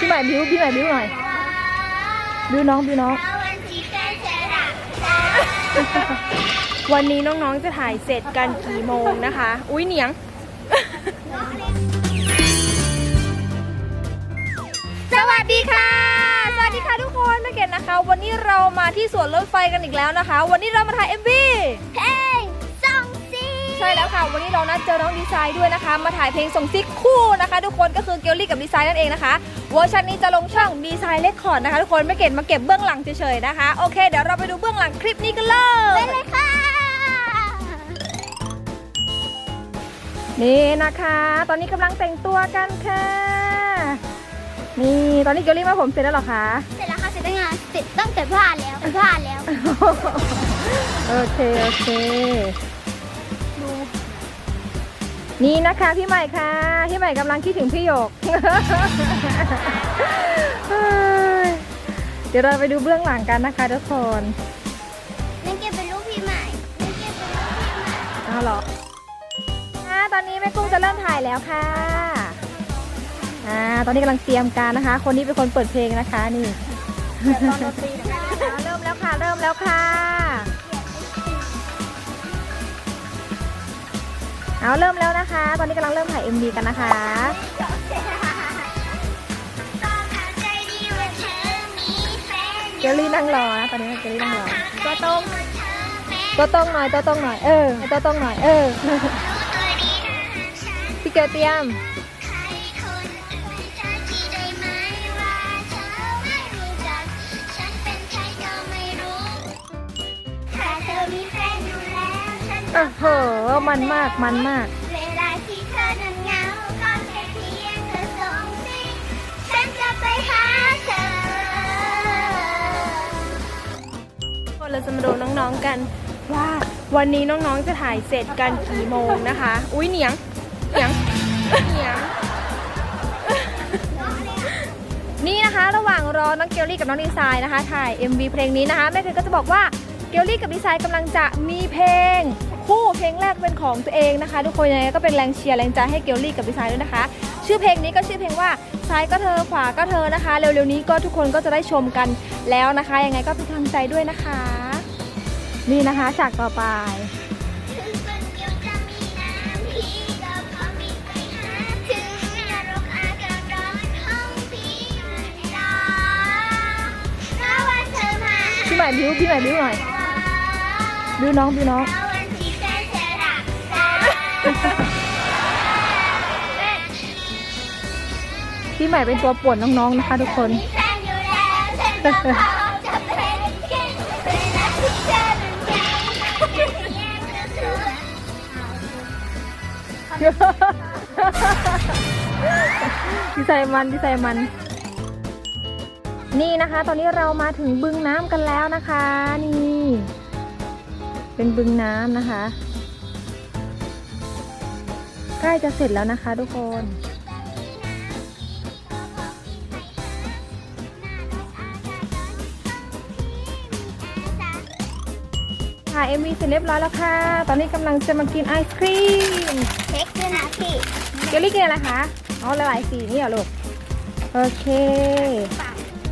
พี่ใหม่บิ้วพี่ใหม่บิ้วหน่อยบิ้วน้องบิ้วน้อง วันนี้น้องๆจะถ่ายเสร็จกันกี่โมงนะคะ อุ้ยเหนียง สวัสดีค่ะ สวัสดีค่ะทุกคนไม่เก็ตนะคะ วันนี้เรามาที่สวนรถไฟกันอีกแล้วนะคะ วันนี้เรามาถ่าย MV เพลงส่งซีใช่แล้วค่ะ วันนี้เรานัดเจอน้องดีไซน์ด้วยนะคะ มาถ่ายเพลงส่งซิกคู่นะคะ ทุกคนก็คือเกลลี่กับดีไซน์นั่นเองนะคะเวอร์ชันนี้จะลงช่องดีไซน์เลคคอร์ดนะคะ ทุกคนไม่เก็ตมาเก็บเบื้องหลังเฉยๆนะคะโอเคเดี๋ยวเราไปดูเบื้องหลังคลิปนี้กันเลยไปเลยค่ะนี่นะคะ ตอนนี้กำลังแต่งตัวกันค่ะนี่ตอนนี้เกลลี่มาผมเสร็จแล้วเหรอคะเสร็จแล้วค่ะเสร็จตั้งงานเสร็จตั้งแต่ผ้าแล้วผ้าแล้วโอเคโอเค นี่นะคะพี่ใหม่ค่ะ พี่ใหม่กำลังคิดถึงพี่หยกเฮ้ยเดี๋ยวเราไปดูเบื้องหลังกันนะคะทุกคนนั่นเก็บเป็นรูปพี่ใหม่นั่นเก็บเป็นรูปพี่ใหม่เอาเหรออ่าตอนนี้แม่กุ้งจะเริ่มถ่ายแล้วค่ะอ่าตอนนี้กำลังเตรียมการนะคะ คนนี้เป็นคนเปิดเพลงนะคะนี่ตอนดนตรีนะคะอ่าเริ่มแล้วค่ะ เริ่มแล้วค่ะ เอาเริ่มแล้วนะคะ ตอนนี้กำลังเริ่มถ่าย MV กันนะคะเกลลี่นั่งรอนะตอนนี้เกลลี่นั่งรอตัวตรงตัวตรงหน่อยตัวตรงหน่อยเออตัวตรงหน่อยเออพี่เกลเตรียม โอ้โหมันมากมันมาก เวลาที่เธอนั้นเหงาก็แค่เพียงเธอส่งสิฉันจะไปหาเธอคนเราจะมาดูน้องๆกัน ว่าวันนี้น้องๆจะถ่ายเสร็จกันกี่โมงนะคะ อุ้ยเหนียงเหนียงเหนียง นี่นะคะระหว่างรอน้องเกลลี่กับน้องดีไซน์นะคะ ถ่าย MV เพลงนี้นะคะแม่เคยก็จะบอกว่าเกลลี่กับดีไซน์กำลังจะมีเพลง คู่เพลงแรกเป็นของตัวเองนะคะ ทุกคนยังไงก็เป็นแรงเชียร์แรงใจให้เกลลี่กับดีไซน์ด้วยนะคะ ชื่อเพลงนี้ก็ชื่อเพลงว่าซ้ายก็เธอขวาก็เธอนะคะ เร็วๆนี้ก็ทุกคนก็จะได้ชมกันแล้วนะคะ ยังไงก็เป็นกำลังใจด้วยนะคะ นี่นะคะฉากต่อไปถึงคนเดียวจะมีน้ำพี่ก็พร้อใหม่บิวพี่ใหม่บิวหน่อยบิวน้องบิวน้อง ใหม่เป็นตัวป่วนน้องๆนะคะ ทุกคนมีแฟนอยู่แล้วฉันก็พร้อมจะเป็นแค่เวลาที่เธอนั้นเหงาก็แค่เพียงเธอส่งดีไซน์มันดีไซน์มัน นี่นะคะ ตอนนี้เรามาถึงบึงน้ำกันแล้วนะคะ นี่ เป็นบึงน้ำนะคะ ใกล้จะเสร็จแล้วนะคะทุกคน ค่ะ MV เสร็จเรียบร้อยแล้วค่ะ ตอนนี้กำลังจะมากินไอศครีมเช็คด้วยนะพี่เกลลี่กินอะไรคะอ๋อละลายสีนี่เหรอลูก โอเค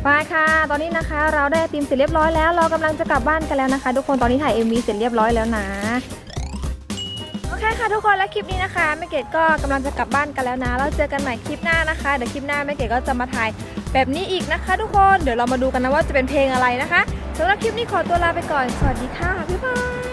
ไปค่ะ ตอนนี้นะคะ เราได้ไอติมเสร็จเรียบร้อยแล้ว เรากำลังจะกลับบ้านกันแล้วนะคะ ทุกคน ตอนนี้ถ่าย MV เสร็จเรียบร้อยแล้วนะโอ เคค่ะทุกคนและคลิปนี้นะคะแม่เกดก็กำลังจะกลับบ้านกันแล้วนะแล้วเจอกันใหม่คลิปหน้านะคะเดี๋ยวคลิปหน้าแม่เกดก็จะมาถ่ายแบบนี้อีกนะคะ ทุกคนเดี๋ยวเรามาดูกันนะว่าจะเป็นเพลงอะไรนะคะสำหรับคลิปนี้ขอตัวลาไปก่อนสวัสดีค่ะบ๊ายบาย